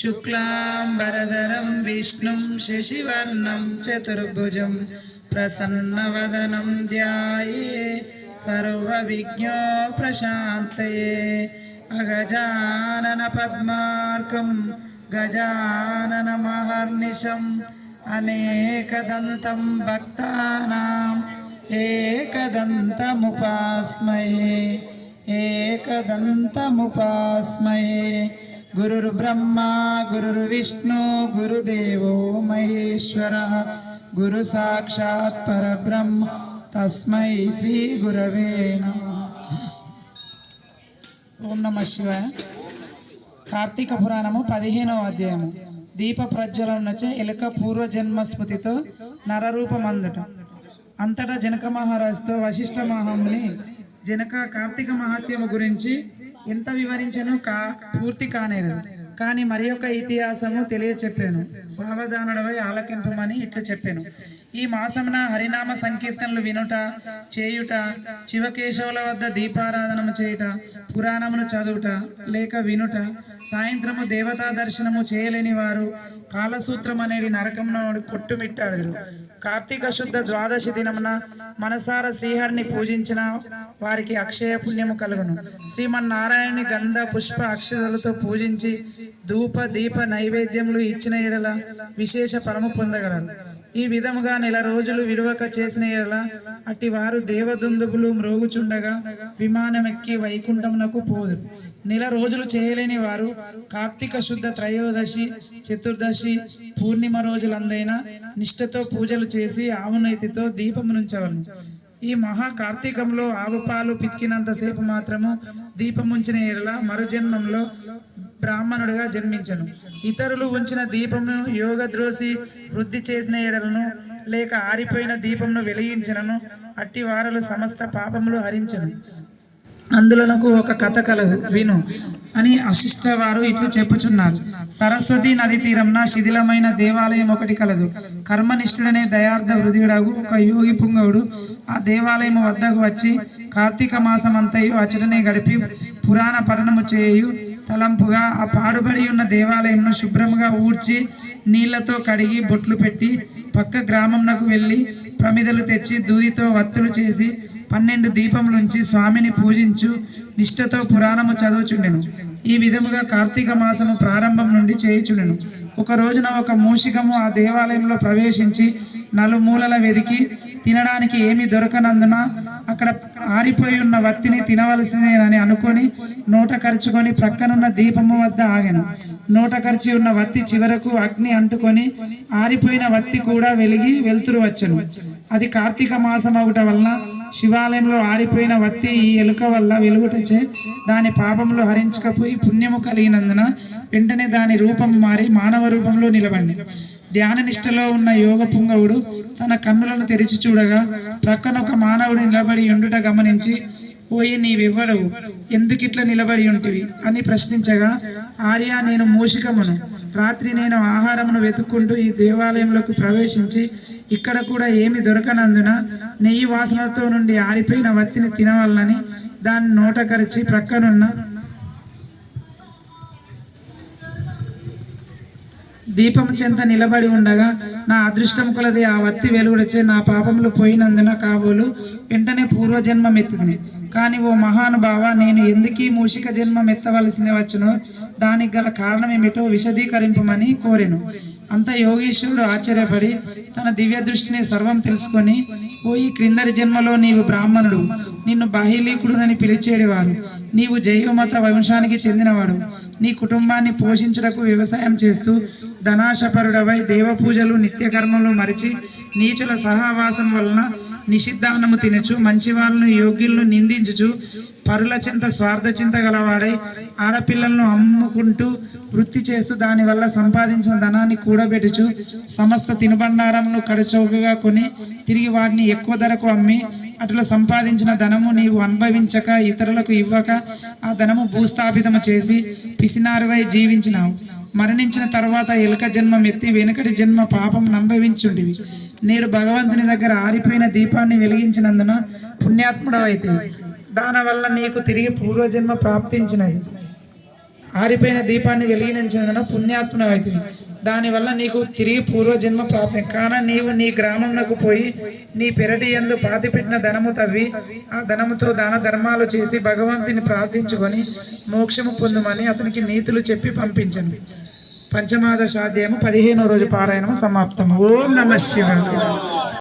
शुक्लाम्बरधरं विष्णुं शशिवर्णं चतुर्भुजं प्रसन्नवदनं ध्याये सर्वविज्ञो प्रशान्तये अगजाननपद्मार्कं गजाननमहर्निशम् अनेकदन्तं भक्तानाम् एकदन्तमुपास्महे एकदन्तमुपास्महे गुरुर्ब्रह्मा गुरुर्विष्णु गुरुदेवो महेश्वरः गुरुसाक्षात् परब्रह्म तस्मै श्रीगुरवे नमः ఓం నమ శివాయ కార్తీక పురాణము పదిహేనవ అధ్యాయము దీప ప్రజ్వలనచే ఎలుక పూర్వజన్మ స్మృతితో నరరూపమందుట అంతటా జనక మహారాజుతో వశిష్ఠ మహాముని జనక కార్తీక మహాత్యము గురించి ఎంత వివరించను కా పూర్తి కానేరదు కానీ మరి యొక్క ఇతిహాసము తెలియచెప్పాను. సావధానుడవై ఆలకింపమని ఇట్లు చెప్పాను. ఈ మాసమున హరినామ సంకీర్తనలు వినుట చేయుట శివకేశవుల వద్ద దీపారాధనము చేయుట పురాణమును చదువుట లేక వినుట సాయంత్రము దేవతా దర్శనము చేయలేని వారు కాలసూత్రం అనేది నరకమున కొట్టుమిట్టాడు కార్తీక శుద్ధ ద్వాదశి దినమున మనసార శ్రీహరిని పూజించిన వారికి అక్షయ పుణ్యము కలుగును. శ్రీమన్నారాయణని గంధ పుష్ప అక్షరాలతో పూజించి ధూప దీప నైవేద్యములు ఇచ్చిన ఎడల విశేష ఫలము పొందగలరు ఈ విధముగా నెల రోజులు విడువక చేసిన ఎడల అట్టి వారు దేవదుందుబులు మ్రోగుచుండగా విమానమెక్కి వైకుంఠమునకు పోదు. నెల రోజులు చేయలేని వారు కార్తీక శుద్ధ త్రయోదశి చతుర్దశి పూర్ణిమ రోజులందైనా నిష్ఠతో పూజలు చేసి ఆవునైతితో దీపమునుంచవలను. ఈ మహా కార్తీకంలో ఆవుపాలు పితికినంతసేపు మాత్రము దీపముంచిన ఎడల మరుజన్మంలో బ్రాహ్మణుడిగా జన్మించను. ఇతరులు ఉంచిన దీపమును యోగ ద్రోసి వృద్ధి చేసిన ఎడలను లేక ఆరిపోయిన దీపమును వెలిగించను అట్టి వారలు సమస్త పాపములు హరించను. అందులోనకు ఒక కథ కలదు. విను. అని అశిష్ట వారు ఇట్లు చెప్పుచున్నారు. సరస్వతి నది తీరంన శిథిలమైన దేవాలయం ఒకటి కలదు. కర్మనిష్ఠుడనే దయార్థ హృదయుడగు ఒక యోగి పుంగవుడు ఆ దేవాలయం వద్దకు వచ్చి కార్తీక మాసమంతయు అచటనే గడిపి పురాణ పఠనము చేయు తలంపుగా ఆ పాడుబడి ఉన్న దేవాలయంను శుభ్రముగా ఊడ్చి నీళ్ళతో కడిగి బొట్లు పెట్టి పక్క గ్రామంనకు వెళ్ళి ప్రమిదలు తెచ్చి దూదితో వత్తులు చేసి పన్నెండు దీపములుంచి స్వామిని పూజించు నిష్ఠతో పురాణము చదువుచుండెను. ఈ విధముగా కార్తీక మాసము ప్రారంభం నుండి చేయుచుండెను. ఒక రోజున ఒక మూషికము ఆ దేవాలయంలో ప్రవేశించి నలుమూలల వెదికి తినడానికి ఏమీ దొరకనందున అక్కడ ఆరిపోయి ఉన్న వత్తిని తినవలసిందేనని అనుకొని నోట ఖర్చుకొని ప్రక్కనున్న దీపము వద్ద ఆగాను. నోట ఖర్చి ఉన్న వత్తి చివరకు అగ్ని అంటుకొని ఆరిపోయిన వత్తి కూడా వెలిగి వెలుతురు వచ్చెను. అది కార్తీక మాసం ఒకట వలన శివాలయంలో ఆరిపోయిన వత్తి ఈ ఎలుక వల్ల వెలుగుటచే దాని పాపములు హరించకపోయి పుణ్యము కలిగినందున వెంటనే దాని రూపం మారి మానవ రూపంలో నిలబండి ధ్యాన నిష్టలో ఉన్న యోగ పుంగవుడు తన కన్నులను తెరిచి చూడగా ప్రక్కన ఒక మానవుడు నిలబడి ఉండుట గమనించి పోయి నీవెవ్వడవు. ఎందుకిట్లా నిలబడి ఉంటివి? అని ప్రశ్నించగా ఆర్య నేను మూషికమును. రాత్రి నేను ఆహారమును వెతుక్కుంటూ ఈ దేవాలయంలోకి ప్రవేశించి ఇక్కడ కూడా ఏమి దొరకనందున నెయ్యి వాసనలతో నుండి ఆరిపోయిన వత్తిని తినవలనని దాన్ని నోట కరిచి ప్రక్కనున్న దీపం చెంత నిలబడి ఉండగా నా అదృష్టం కొలది ఆ వత్తి వెలుగుడచే నా పాపములు పోయినందున కాబోలు వెంటనే పూర్వజన్మం కానీ ఓ మహానుభావ నేను ఎందుకీ మూషిక జన్మం ఎత్తవలసిన వచ్చునో దానికి గల కారణం ఏమిటో విశదీకరింపమని కోరెను. అంత యోగేశ్వరుడు ఆశ్చర్యపడి తన దివ్య దృష్టిని సర్వం తెలుసుకొని పోయి క్రిందటి జన్మలో నీవు బ్రాహ్మణుడు నిన్ను బాహ్యలీకుడునని పిలిచేవారు నీవు జైవమత వంశానికి చెందినవాడు. నీ కుటుంబాన్ని పోషించుటకు వ్యవసాయం చేస్తూ ధనాశపరుడవై దేవ పూజలు నిత్యకర్మలు మరిచి నీచుల సహవాసం వలన నిషిద్ధాన్నము తినచు మంచి వాళ్ళను యోగ్యులను నిందించుచు పరుల చింత స్వార్థ చింత గలవాడై ఆడపిల్లలను అమ్ముకుంటూ వృత్తి చేస్తూ దానివల్ల సంపాదించిన ధనాన్ని కూడబెట్టుచు సమస్త తినుబండారమును కడచౌకగా కొని తిరిగి వాటిని ఎక్కువ ధరకు అమ్మి అట్లా సంపాదించిన ధనము నీవు అనుభవించక ఇతరులకు ఇవ్వక ఆ ధనము భూస్థాపితము చేసి పిసినారువై జీవించినావు. మరణించిన తర్వాత ఎలుక జన్మం ఎత్తి వెనుకటి జన్మ పాపం అనుభవించుండివి నేడు భగవంతుని దగ్గర ఆరిపోయిన దీపాన్ని వెలిగించినందున పుణ్యాత్ముడవైతే దాని వల్ల నీకు తిరిగి పూర్వజన్మ ప్రాప్తించినది. ఆరిపోయిన దీపాన్ని వెలిగించినందున పుణ్యాత్మన అవుతుంది దానివల్ల నీకు తిరిగి పూర్వజన్మ ప్రాప్తి. కాన నీవు నీ గ్రామంలోకి పోయి నీ పెరటి ఎందు పాతిపెట్టిన ధనము తవ్వి ఆ ధనముతో దాన ధర్మాలు చేసి భగవంతుని ప్రార్థించుకొని మోక్షము పొందుమని అతనికి నీతులు చెప్పి పంపించను. పంచమాదశాధ్యాయము పదిహేనో రోజు పారాయణము సమాప్తము. ఓం నమ శివాయ.